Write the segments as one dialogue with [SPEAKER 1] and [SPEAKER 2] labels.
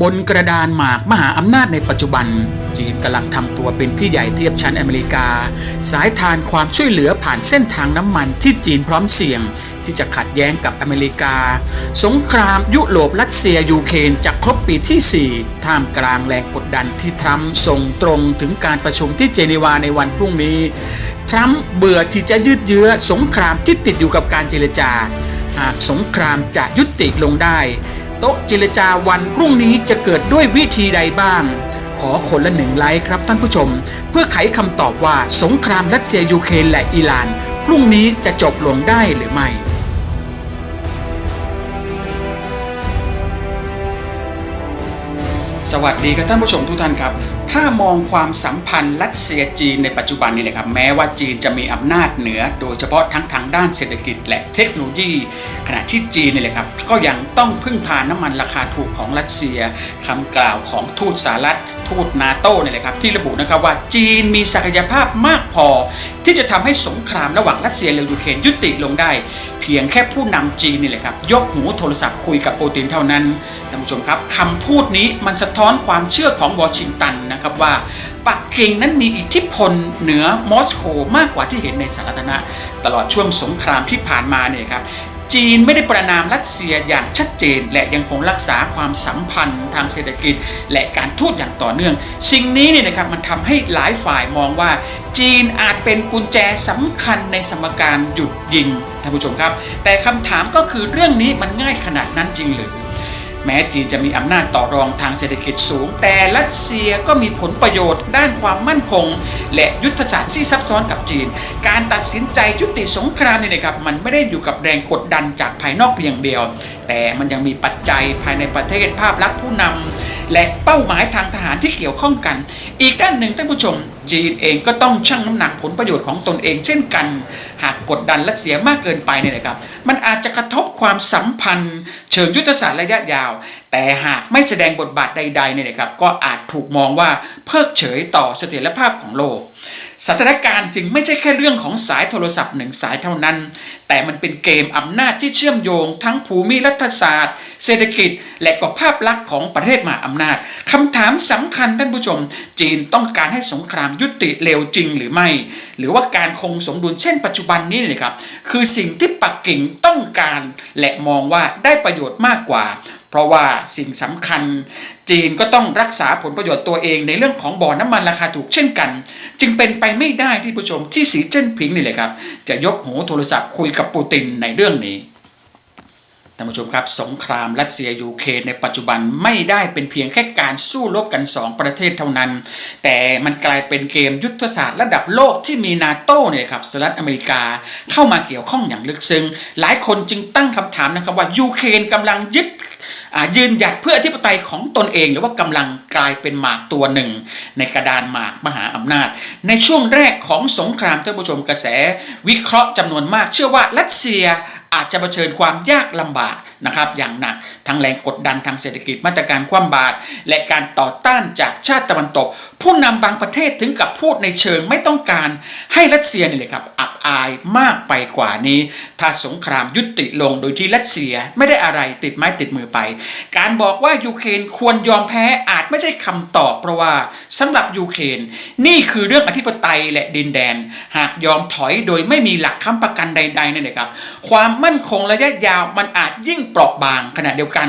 [SPEAKER 1] บนกระดานหมากมหาอำนาจในปัจจุบัน จีนกำลังทำตัวเป็นพี่ใหญ่เทียบชั้นอเมริกา สายทานความช่วยเหลือผ่านเส้นทางน้ำมันที่จีนพร้อมเสี่ยง ที่จะขัดแย้งกับอเมริกา สงครามยุโรปรัสเซียยูเครนจะครบปีที่ 4 ท่ามกลางแรงกดดันที่ทรัมป์ส่งตรงถึงการประชุมที่เจนีวาในวันพรุ่งนี้ ทรัมป์เบื่อที่จะยืดเยื้อสงครามที่ติดอยู่กับการเจรจา หากสงครามจะยุติลงได้ โต๊ะเจรจาวันพรุ่งนี้จะเกิดด้วยวิธีใดบ้าง ขอคนละหนึ่งไลค์ครับท่านผู้ชม เพื่อไขคำตอบว่าสงครามรัสเซียยูเครนและอิหร่าน พรุ่งนี้จะจบลงได้หรือไม่สวัสดีครับท่านผู้ชมทุกท่านครับ ถ้ามองความสัมพันธ์รัสเซียจีนในปัจจุบันนี้เลยครับแม้ว่าจีนจะมีอำนาจเหนือ โดยเฉพาะทั้งทางด้านเศรษฐกิจและเทคโนโลยี ขณะที่จีนนี่แหละครับก็ยังต้องพึ่งพาน้ำมันราคาถูกของรัสเซียคำกล่าวของทูตสหรัฐ ทูตนาโต้เนี่ยแหละครับที่ระบุนะครับว่าจีนมีศักยภาพมากพอ ที่จะทำให้สงครามระหว่างรัสเซียและยูเครนยุติลงได้ เพียงแค่ผู้นำจีนนี่แหละครับยกหูโทรศัพท์คุยกับปูตินเท่านั้นท่านผู้ชมครับคำพูดนี้มันสะท้อนความเชื่อของวอชิงตันนะครับว่าปักกิ่งนั้นมีอิทธิพลเหนือมอสโกมากกว่าที่เห็นในสาธารณะ ตลอดช่วงสงครามที่ผ่านมาเนี่ยครับ จีนไม่ได้ประนามรัสเซียอย่างชัดเจน และยังคงรักษาความสัมพันธ์ทางเศรษฐกิจ และการทูตอย่างต่อเนื่อง สิ่งนี้เนี่ยนะครับมันทำให้หลายฝ่ายมองว่า จีนอาจเป็นกุญแจสำคัญในสมการหยุดยิงท่านผู้ชมครับ แต่คำถามก็คือเรื่องนี้มันง่ายขนาดนั้นจริงหรือ แม้จีนจะมีอำนาจต่อรองทางเศรษฐกิจสูง แต่รัสเซียก็มีผลประโยชน์ด้านความมั่นคง และยุทธศาสตร์ที่ซับซ้อนกับจีน การตัดสินใจยุติสงครามเนี่ยนะครับมันไม่ได้อยู่กับแรงกดดันจากภายนอกเพียงเดียว แต่มันยังมีปัจจัยภายในประเทศภาพลักษณ์ผู้นำ และเป้าหมายทางทหารที่เกี่ยวข้องกัน อีกด้านหนึ่งท่านผู้ชม จีนเองก็ต้องชั่งน้ำหนักผลประโยชน์ของตนเองเช่นกัน หากกดดันรัสเซียมากเกินไปเนี่ยนะครับ มันอาจจะกระทบความสัมพันธ์ เชิงยุทธศาสตร์ระยะยาว แต่หากไม่แสดงบทบาทใดๆเนี่ยนะครับก็อาจถูกมองว่าเพิกเฉยต่อเสถียรภาพของโลก สถานการณ์จึงไม่ใช่แค่เรื่องของสายโทรศัพท์หนึ่งสายเท่านั้น แต่มันเป็นเกมอำนาจที่เชื่อมโยง ทั้งภูมิรัฐศาสตร์ เศรษฐกิจ และก็ภาพลักษณ์ของประเทศมหาอำนาจคำถามสำคัญท่านผู้ชม จีนต้องการให้สงครามยุติเร็วจริงหรือไม่ หรือว่าการคงสมดุลเช่นปัจจุบันนี้เนี่ยครับคือสิ่งที่ปักกิ่งต้องการ และมองว่าได้ประโยชน์มากกว่า เพราะว่าสิ่งสำคัญ จีนก็ต้องรักษาผลประโยชน์ตัวเองในเรื่องของบ่อน้ำมันราคาถูกเช่นกัน จึงเป็นไปไม่ได้ที่ผู้ชมที่สีเจิ้นผิงนี่เลยครับ จะยกหูโทรศัพท์คุยกับปูตินในเรื่องนี้ ท่านผู้ชมครับสงครามรัสเซียยูเครนในปัจจุบันไม่ได้เป็นเพียงแค่การสู้รบกัน 2 ประเทศเท่านั้น แต่มันกลายเป็นเกมยุทธศาสตร์ระดับโลกที่มีนาโต้เนี่ยครับสหรัฐอเมริกาเข้ามาเกี่ยวข้องอย่างลึกซึ้งหลายคนจึงตั้งคำถามนะครับว่ายูเครนกำลังยึดยืนหยัดเพื่ออธิปไตยของตนเอง หรือว่ากำลังกลายเป็นหมากตัวหนึ่ง ในกระดานหมากมหาอำนาจ ในช่วงแรกของสงครามท่านผู้ชมกระแส วิเคราะห์จำนวนมาก เชื่อว่ารัสเซีย อาจจะเผชิญความยากลำบากนะครับอย่างหนักทั้งแรงกดดันทางเศรษฐกิจมาตรการคว่ำบาตรและการต่อต้านจากชาติตะวันตก ผู้นำบางประเทศถึงกับพูดในเชิงไม่ต้องการให้รัสเซียนี่เลยครับอับอายมากไปกว่านี้ ถ้าสงครามยุติลงโดยที่รัสเซียไม่ได้อะไรติดไม้ติดมือไป การบอกว่ายูเครนควรยอมแพ้อาจไม่ใช่คำตอบเพราะว่าสำหรับยูเครนนี่คือเรื่องอธิปไตยและดินแดน หากยอมถอยโดยไม่มีหลักค้ำประกันใดๆนั่นเองครับ ความมั่นคงระยะยาวมันอาจยิ่งเปราะบางขณะเดียวกัน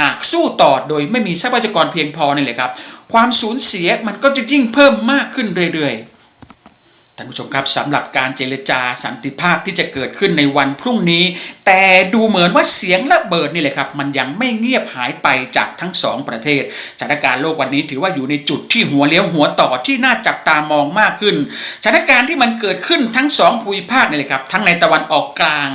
[SPEAKER 1] หากสู้ต่อโดยไม่มีทรัพยากรเพียงพอนี่แหละครับ ความสูญเสียมันก็จะยิ่งเพิ่มมากขึ้นเรื่อยๆ ท่านผู้ชมครับสำหรับการเจรจาสันติภาพที่จะเกิดขึ้นในวันพรุ่งนี้ แต่ดูเหมือนว่าเสียงระเบิดนี่แหละครับ มันยังไม่เงียบหายไปจากทั้งสองประเทศสถานการณ์โลกวันนี้ถือว่าอยู่ในจุดที่หัวเลี้ยวหัวต่อที่น่าจับตามองมากขึ้นสถานการณ์ที่มันเกิดขึ้นทั้งสองภูมิภาคนี่แหละครับ ทั้งในตะวันออกกลาง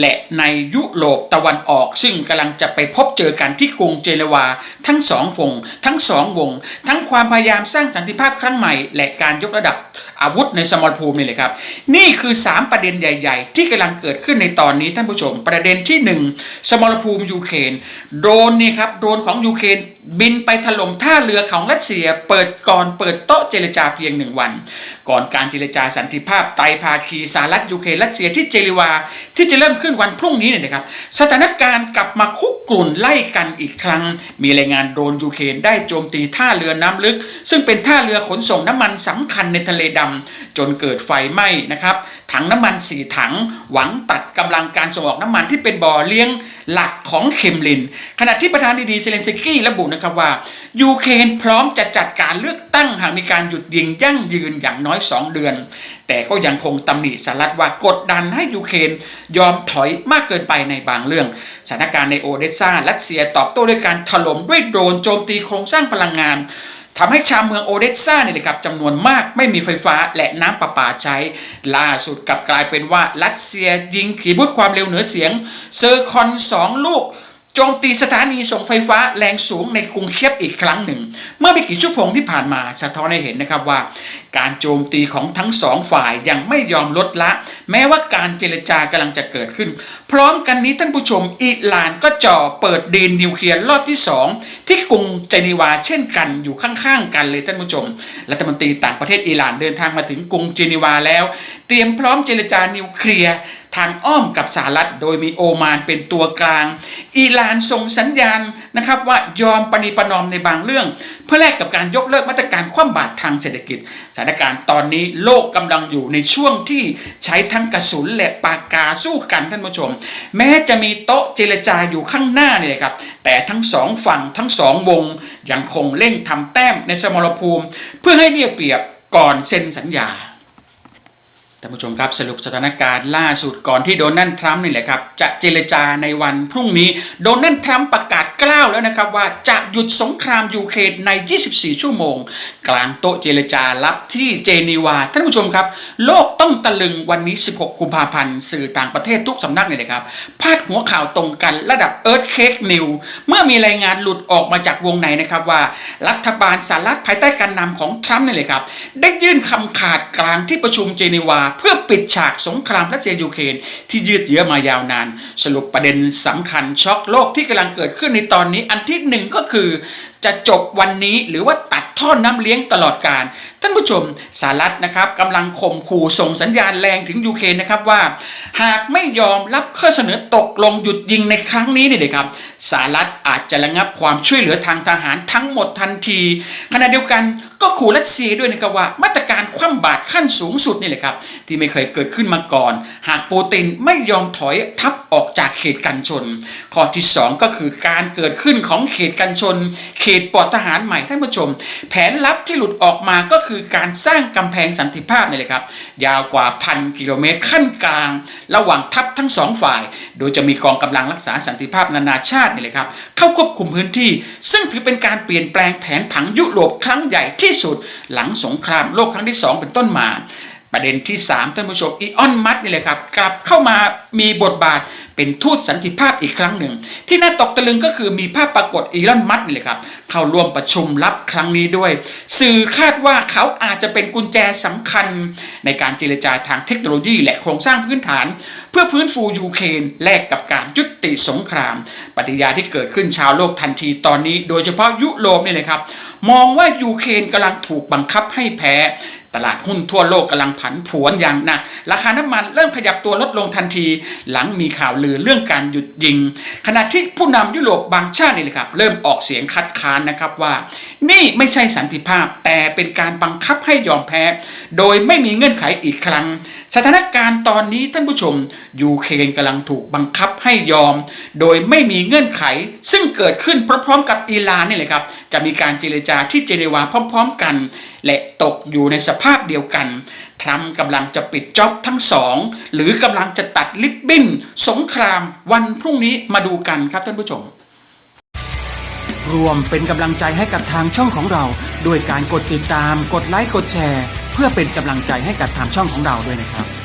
[SPEAKER 1] และในยุโรปตะวันออก ซึ่งกำลังจะไปพบเจอกันที่กรุงเจนีวา ทั้งสองวงทั้งสองวง ทั้งความพยายามสร้างสันติภาพครั้งใหม่ และการยกระดับอาวุธในสมรภูมินี่เลยครับ นี่คือ 3 ประเด็นใหญ่ ๆ ที่กำลังเกิดขึ้นในตอนนี้ท่านผู้ชม ประเด็นที่ 1 สมรภูมิยูเครนโดนนี่ครับโดนของยูเครนบินไปถล่มท่าเรือของรัสเซีย เปิดก่อนเปิดโต๊ะเจรจาเพียงหนึ่งวัน ก่อนการเจรจาสันติภาพไตภาคีสหรัฐยูเครนรัสเซียที่เจนีวา ที่จะเริ่มขึ้นวันพรุ่งนี้เนี่ยนะครับ สถานการณ์กลับมาคุกกรุ่นไล่กันอีกครั้ง มีรายงานโดนยูเครนได้โจมตีท่าเรือน้ำลึก ซึ่งเป็นท่าเรือขนส่งน้ำมันสำคัญในทะเลดำจนเกิดไฟไหม้นะครับถังน้ำมันสี่ถังหวังตัดกำลังการส่งออกน้ำมันที่เป็นบ่อเลี้ยงหลักของเคมลิน ขณะที่ประธานาธิบดีเซเลนสกี้ระบุนะครับว่ายูเครนพร้อมจะจัดการเลือกตั้งหากมีการหยุดยิงยั่งยืนอย่างน้อย 2 เดือน แต่ก็ยังคงตำหนิสหรัฐว่ากดดันให้ยูเครนยอมถอยมากเกินไปในบางเรื่อง สถานการณ์ในโอเดสซารัสเซียตอบโต้ด้วยการถล่มด้วยโดรนโจมตีโครงสร้างพลังงานทำให้ชาวเมืองโอเดสซาเนี่ยนะครับจำนวนมากไม่มีไฟฟ้าและน้ำประปาใช้ ล่าสุดกลับกลายเป็นว่ารัสเซียยิงขีปนาวุธความเร็วเหนือเสียง เซอร์คอนสองลูก โจมตีสถานีส่งไฟฟ้าแรงสูงในกรุงเคียบอีกครั้งหนึ่ง เมื่อไม่กี่ชั่วโมงที่ผ่านมาสะท้อนให้เห็นนะครับว่า การโจมตีของทั้งสองฝ่ายยังไม่ยอมลดละ แม้ว่าการเจรจากำลังจะเกิดขึ้น พร้อมกันนี้ท่านผู้ชมอิหร่านก็จ่อเปิดดีนนิวเคลียร์รอบที่ 2 ที่กรุงเจนีวาเช่นกันอยู่ข้างๆกันเลยท่านผู้ชมรัฐมนตรีต่างประเทศอิหร่านเดินทางมาถึงกรุงเจนีวาแล้ว เตรียมพร้อมเจรจานิวเคลียร์ ทางอ้อมกับสหรัฐ โดยมีโอมานเป็นตัวกลาง อิหร่านส่งสัญญาณนะครับว่ายอมปณีประนอมในบางเรื่อง เพื่อแลกกับการยกเลิกมาตรการคว่ำบาตรทางเศรษฐกิจ สถานการณ์ตอนนี้โลกกำลังอยู่ในช่วงที่ใช้ทั้งกระสุนและปากกาสู้กันท่านผู้ชม แม้จะมีโต๊ะเจรจาอยู่ข้างหน้าเนี่ยครับแต่ทั้งสองฝั่งทั้งสองวงยังคงเร่งทำแต้มในสมรภูมิ เพื่อให้เรียเปรียบก่อนเซ็นสัญญา ท่านผู้ชมครับสรุปสถานการณ์ล่าสุดก่อนที่โดนัลด์ทรัมป์นี่แหละครับจะเจรจาในวันพรุ่งนี้ โดนัลด์ทรัมป์ประกาศกล้าวแล้วนะครับว่าจะหยุดสงครามยูเครนใน 24 ชั่วโมง กลางโต๊ะเจรจาลับที่เจนีวา ท่านผู้ชมครับ โลกต้องตะลึงวันนี้ 16 กุมภาพันธ์สื่อต่างประเทศทุกสำนักเลยนะครับพาดหัวข่าวตรงกันระดับเอิร์ธเคกนิวเมื่อมีรายงานหลุดออกมาจากวงในนะครับว่า รัฐบาลสหรัฐภายใต้การนำของทรัมป์นี่เลยครับได้ยื่นคำขาดกลางที่ประชุมเจนีวาเพื่อปิดฉากสงครามรัสเซียยูเครนที่ยืดเยื้อมายาวนาน สรุปประเด็นสำคัญช็อกโลกที่กำลังเกิดขึ้นในตอนนี้ อันที่หนึ่งก็คือ จะจบวันนี้หรือว่าตัดท่อน้ำเลี้ยงตลอดการ ท่านผู้ชมสหรัฐนะครับกำลังข่มขู่ส่งสัญญาณแรงถึงยูเครนนะครับว่า หากไม่ยอมรับข้อเสนอตกลงหยุดยิงในครั้งนี้นี่เลยครับสหรัฐอาจจะระงับความช่วยเหลือทางทหารทั้งหมดทันที ขณะเดียวกันก็ขู่รัสเซียด้วยนะครับว่า มาตรการคว่ำบาตรขั้นสูงสุดนี่แหละครับที่ไม่เคยเกิดขึ้นมาก่อน หากปูตินไม่ยอมถอยทัพออกจากเขตกันชน ข้อที่ 2 ก็คือการเกิดขึ้นของเขตกันชน เขตปลอดทหารใหม่ท่านผู้ชมแผนลับที่หลุดออกมาก็คือการสร้างกำแพงสันติภาพนี่แหละครับ ยาวกว่าพันกิโลเมตรขั้นกลาง ระหว่างทัพทั้งสองฝ่าย โดยจะมีกองกำลังรักษาสันติภาพนานาชาตินี่แหละครับ เข้าควบคุมพื้นที่ ซึ่งถือเป็นการเปลี่ยนแปลงแผนผังยุโรปครั้งใหญ่ที่สุด หลังสงครามโลกครั้งที่ 2 เป็นต้นมา ประเด็นที่ 3 ท่านผู้ชมอีออนมัดนี่เลยครับ กลับเข้ามามีบทบาทเป็นทูตสันติภาพอีกครั้งหนึ่ง ที่น่าตกตะลึงก็คือมีภาพปรากฏอีลอนมัดนี่เลยครับ เข้าร่วมประชุมลับครั้งนี้ด้วย สื่อคาดว่าเขาอาจจะเป็นกุญแจสำคัญ ในการเจรจาทางเทคโนโลยี และโครงสร้างพื้นฐาน เพื่อฟื้นฟูยูเครนแลกกับการยุติสงคราม ปฏิกิริยาที่เกิดขึ้นชาวโลกทันทีตอนนี้ โดยเฉพาะยุโรปนี่เลยครับมองว่ายูเครนกำลังถูกบังคับให้แพ้ ตลาดหุ้นทั่วโลกกำลังผันผวนอย่างหนัก ราคาน้ำมันเริ่มขยับตัวลดลงทันที หลังมีข่าวลือเรื่องการหยุดยิง ขณะที่ผู้นำยุโรปบางชาตินี่เลยครับ เริ่มออกเสียงคัดค้านนะครับว่า นี่ไม่ใช่สันติภาพ แต่เป็นการบังคับให้ยอมแพ้ โดยไม่มีเงื่อนไขอีกครั้ง สถานการณ์ตอนนี้ท่านผู้ชมยูเครนกำลังถูกบังคับให้ยอม โดยไม่มีเงื่อนไข ซึ่งเกิดขึ้นพร้อมๆ กับอิหร่านนี่แหละครับจะมีการเจรจาที่เจนีวาพร้อม ๆ กัน และตกอยู่ในสภาพเดียวกัน ทรัมป์กำลังจะปิดจ็อบทั้งสอง หรือกำลังจะตัดลิบบิ้น สงครามวันพรุ่งนี้มาดูกันครับท่านผู้ชม รวมเป็นกำลังใจให้กับทางช่องของเรา ด้วยการกดติดตาม กดไลค์ กดแชร์ เพื่อเป็นกำลังใจให้กับทางช่องของเราด้วยนะครับ